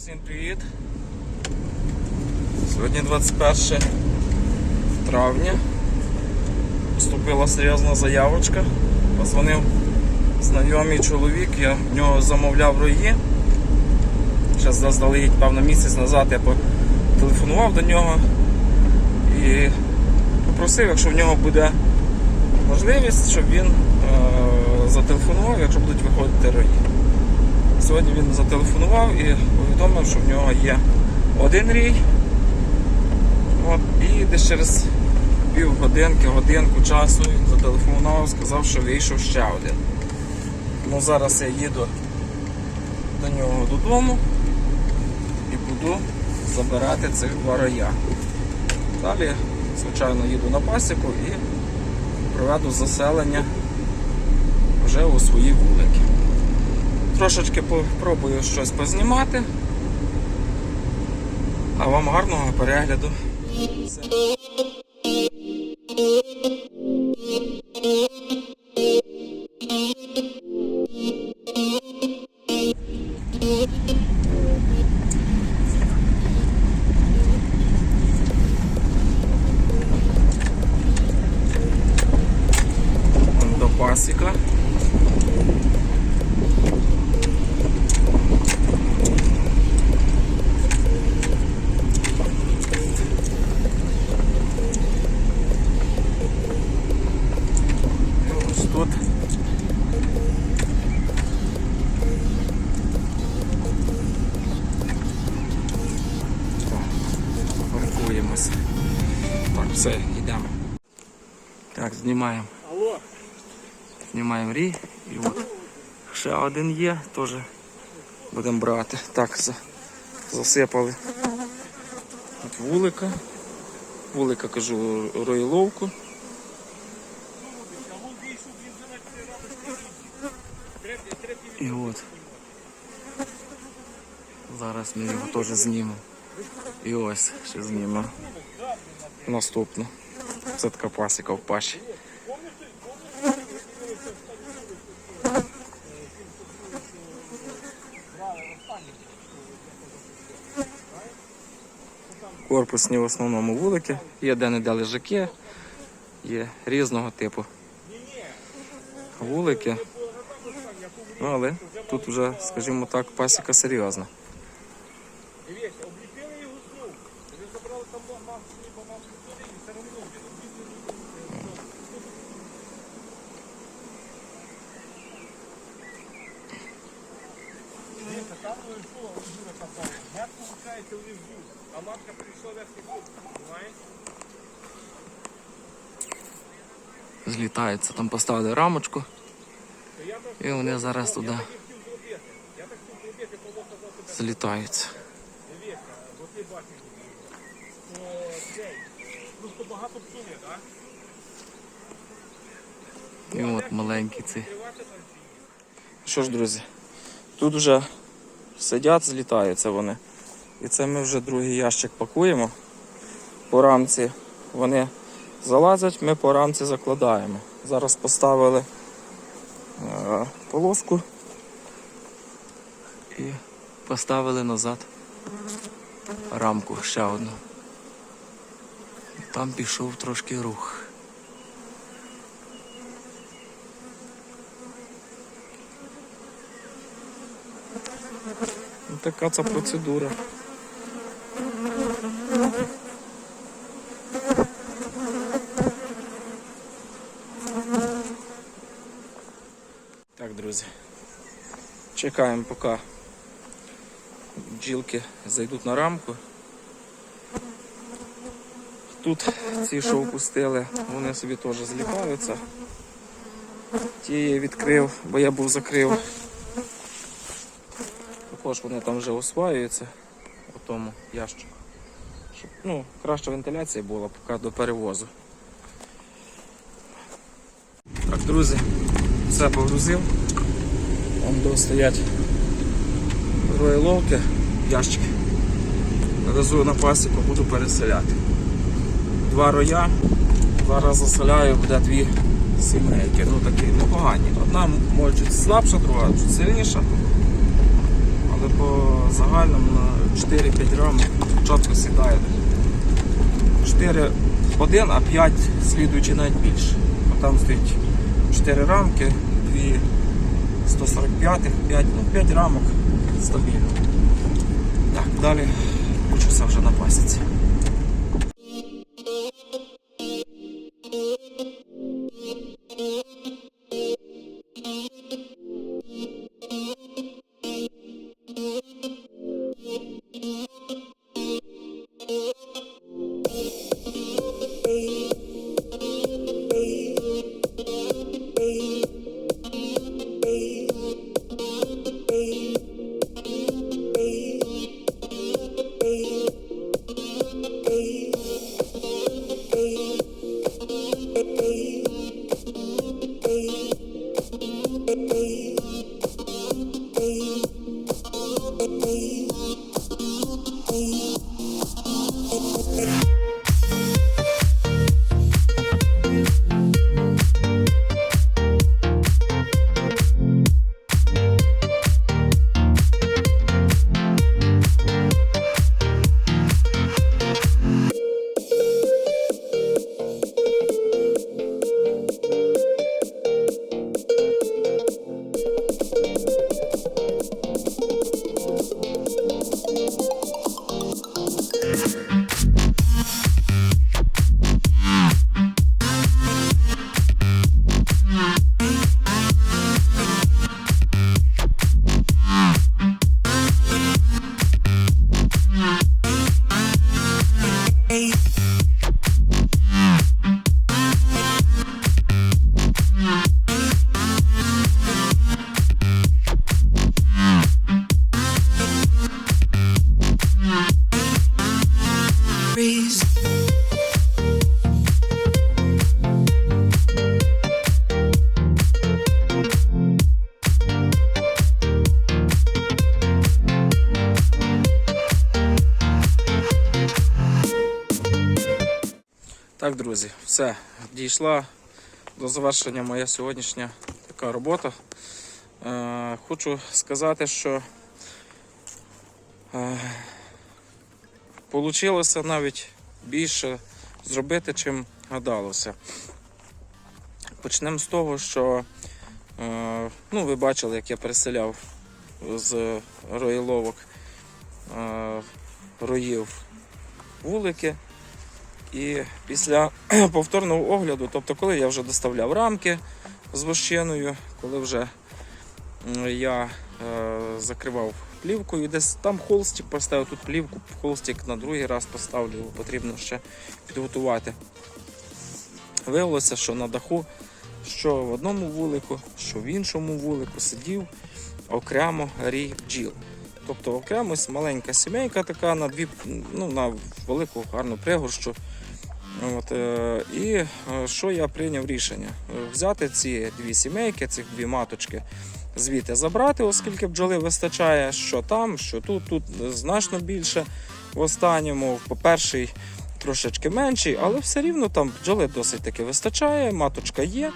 Всім привіт! Сьогодні 21 травня. Поступила серйозна заявочка. Позвонив знайомий чоловік, я в нього замовляв рої. Ще заздалегідь, певно, місяць назад я телефонував до нього і попросив, якщо в нього буде можливість, щоб він е- зателефонував, якщо будуть виходити рої. Сьогодні він зателефонував і повідомив, що в нього є один рій. От, і десь через півгодинки, годинку часу він зателефонував, сказав, що вийшов ще один. Ну, зараз я їду до нього додому і буду забирати цих два роя. Далі, звичайно, їду на пасіку і проведу заселення вже у свої вулики. Трошечки попробую щось познімати. А вам гарного перегляду. Все. Знімаємо рій. І от ще один є, теж будемо брати. Так, за- засипали. От вулика. Вулика кажу роїловку. І от. Зараз ми його теж знімемо. І ось ще знімемо. Наступну. Це така пасіка в паші. Корпусні в основному вулики. Є де-не-де лежаки, є різного типу вулики. Ну, але тут вже, скажімо так, пасіка серйозна. там ну і що, Юра казав, мед виходить внизу, а матка прийшла вести хлопця, розумієш? Злітаються, там поставили рамочку, і вони зараз туди злітаються. псує, так? І от маленький цей. Що ж, друзі, тут вже сидять, злітаються вони. І це ми вже другий ящик пакуємо. По рамці вони залазять, ми по рамці закладаємо. Зараз поставили е, полоску і поставили назад рамку ще одну. Там пішов трошки рух. Ну, Така це процедура. Так, друзі. Чекаємо, поки бджілки зайдуть на рамку. Тут ці, що опустили, вони собі теж злітаються. Ті я відкрив, бо я був закрив. Також вони там вже осваюються у тому ящику. Щоб ну, краща вентиляція була поки до перевозу. Так, друзі, все погрузив. Там стоять роїловки, ящики. Везу на пасіку, буду переселяти. Два роя. Зараз заселяю, буде дві сімейки. Ну такі непогані. Одна може чуть слабша, друга чуть сильніша. Але по загальному на 4-5 рамок чітко сідає. 4 1, а 5 слідуючи навіть більше. Там стоїть 4 рамки, 2 145, 5, ну 5 рамок стабільно. Так, далі включуся вже на пасіці. Друзі, все, дійшла до завершення моя сьогоднішня така робота. Е, хочу сказати, що е, навіть більше зробити, чим гадалося. Почнемо з того, що е, ну, ви бачили, як я переселяв з роїловок е, роїв вулики. І після повторного огляду, тобто коли я вже доставляв рамки з вощиною, коли вже я е, закривав плівкою, десь там холстик поставив, тут плівку, холстик на другий раз поставлю, його потрібно ще підготувати. Виявилося, що на даху, що в одному вулику, що в іншому вулику сидів окремо рій бджіл. Тобто окремо маленька сімейка така на дві, ну, на велику гарну пригорщу. От, е, і е, що я прийняв рішення? Взяти ці дві сімейки, ці дві маточки, звідти забрати, оскільки бджоли вистачає, що там, що тут, тут значно більше. В останньому, по перший трошечки менший, але все рівно там бджоли досить таки вистачає, маточка є.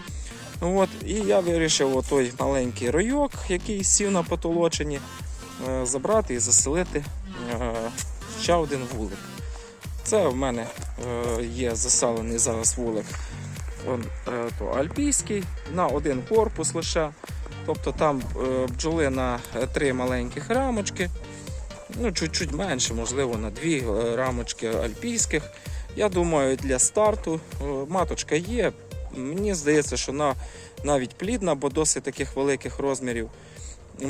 От, і я вирішив отой маленький ройок, який сів на потолоченні, е, забрати і заселити ще один вулик. Це в мене е, є заселений зараз вулик е, то альпійський на один корпус лише. Тобто там е, бджоли на три маленьких рамочки, ну чуть-чуть менше, можливо, на дві рамочки альпійських. Я думаю, для старту маточка є. Мені здається, що вона навіть плідна, бо досить таких великих розмірів.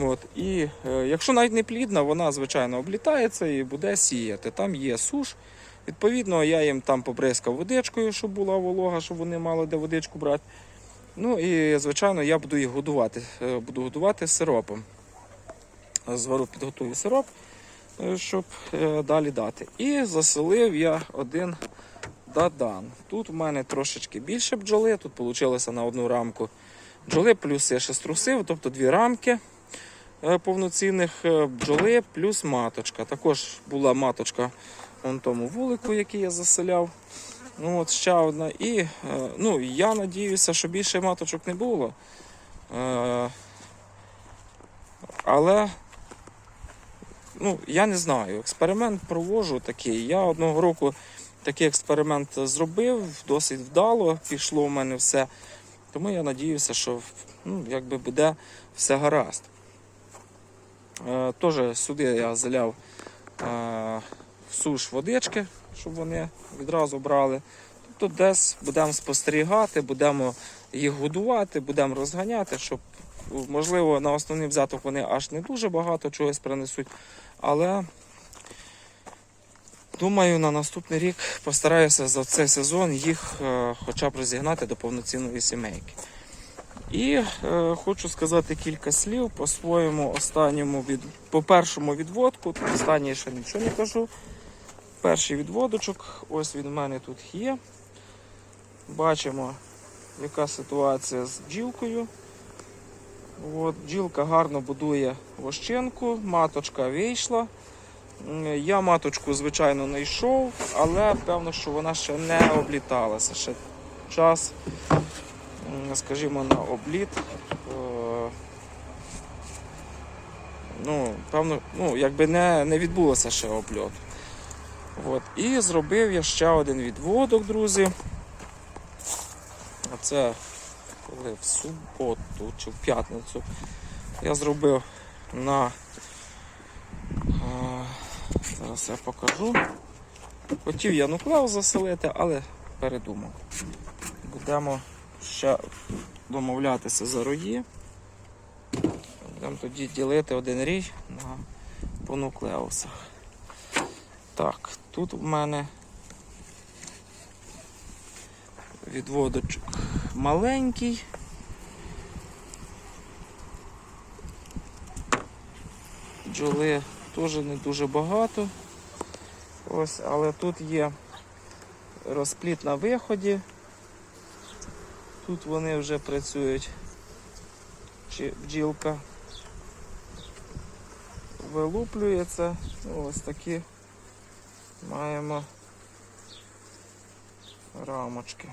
От. І якщо навіть не плідна, вона звичайно облітається і буде сіяти. Там є суш. Відповідно, я їм там побризкав водичкою, щоб була волога, щоб вони мали де водичку брати. Ну і, звичайно, я буду їх годувати. Е, Буду годувати сиропом. Звару, підготую сироп, е, щоб е, далі дати. І заселив я один дадан. Тут в мене трошечки більше бджоли, тут вийшло на одну рамку бджоли, плюс я ще струсив, тобто дві рамки повноцінних бджоли, плюс маточка. Також була маточка вон тому вулику, який я заселяв. Ну, от ще одна. І е, ну, я надіюся, що більше маточок не було. Е, але ну, я не знаю, експеримент проводжу такий. Я одного року такий експеримент зробив, досить вдало, пішло у мене все. Тому я надіюся, що ну, якби буде все гаразд. Е, Теж сюди я заляв е, суш водички, щоб вони відразу брали. Тобто десь будемо спостерігати, будемо їх годувати, будемо розганяти, щоб, можливо, на основний взяток вони аж не дуже багато чогось принесуть. Але думаю, на наступний рік постараюся за цей сезон їх е, хоча б розігнати до повноцінної сімейки. І е, хочу сказати кілька слів по своєму останньому від по першому відводку. Тут останній ще нічого не кажу. Перший відводочок, ось він у мене тут є. Бачимо, яка ситуація з бджілкою. От, бджілка гарно будує вощенку, маточка вийшла. Я маточку, звичайно, не йшов, але певно, що вона ще не обліталася. Ще час, скажімо, на обліт. е, Ну, певно, ну, якби не, не відбулося ще обльот. От. І зробив я ще один відводок, друзі. А це коли в суботу чи в п'ятницю я зробив на. Зараз я покажу. Хотів я нуклеус заселити, але передумав. Будемо ще домовлятися за рої. Будемо тоді ділити один рій на по нуклеусах. Так, тут у мене відводочок маленький. Бджоли теж не дуже багато. Ось, але тут є розпліт на виході. Тут вони вже працюють. Чи бджілка вилуплюється. Ось такі маємо рамочки.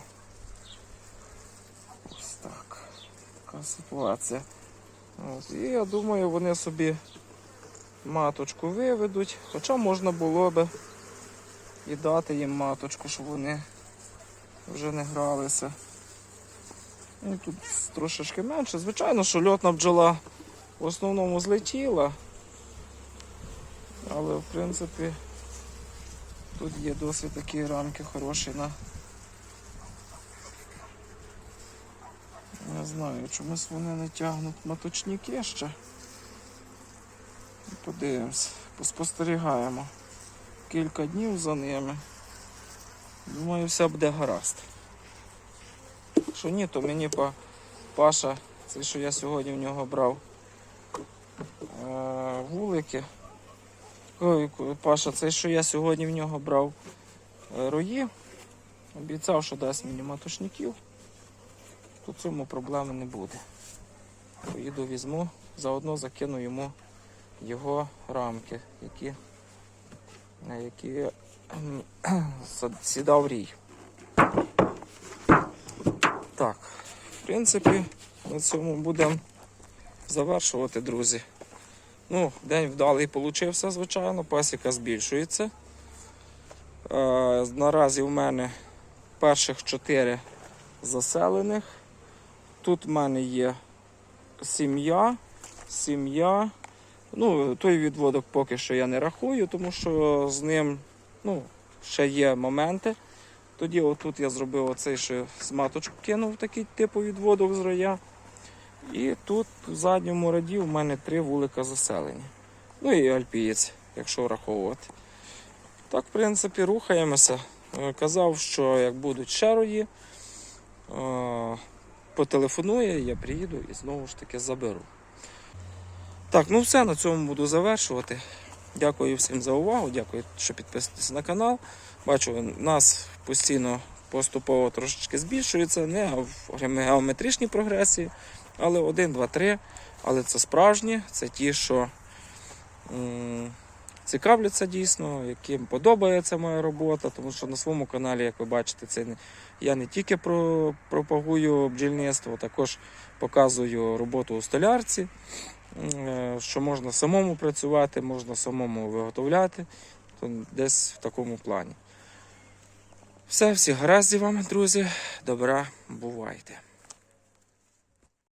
Ось так. Така ситуація. От. І я думаю, вони собі маточку виведуть. Хоча можна було би і дати їм маточку, щоб вони вже не гралися. Ну, тут трошечки менше. Звичайно, що льотна бджола в основному злетіла. Але в принципі тут є досить такі рамки хороші на. Не знаю, чомусь вони не тягнуть маточники ще. Подивимось, поспостерігаємо кілька днів за ними. Думаю, все буде гаразд. Якщо ні, то мені па- Паша, це що я сьогодні в нього брав е, вулики. Ой, Паша, це що я сьогодні в нього брав е, рої. Обіцяв, що дасть мені матушників. То цьому проблеми не буде. Поїду візьму, заодно закину йому його рамки, які, на які сідав рій. Так, в принципі, на цьому будемо завершувати, друзі. Ну, день вдалий получився, звичайно, пасіка збільшується. Е, наразі в мене перших чотири заселених. Тут в мене є сім'я, сім'я. Ну, той відводок поки що я не рахую, тому що з ним ну, ще є моменти. Тоді отут я зробив оцей, що з маточку кинув такий типу відводок з роя. І тут в задньому раді у мене три вулика заселення. Ну і альпієць, якщо враховувати. Так, в принципі, рухаємося. Е, Казав, що як будуть ще рої, потелефонує, я приїду і знову ж таки заберу. Так, ну все, на цьому буду завершувати. Дякую всім за увагу, дякую, що підписуєтесь на канал. Бачу, нас постійно поступово трошечки збільшується, не в геометричній прогресії, але 1, 2, 3. Але це справжні, це ті, що м, цікавляться дійсно, яким подобається моя робота, тому що на своєму каналі, як ви бачите, це не, я не тільки про, пропагую бджільництво, також показую роботу у столярці, е, що можна самому працювати, можна самому виготовляти, то десь в такому плані. Все, всі гаразді вам, друзі. Добра, бувайте.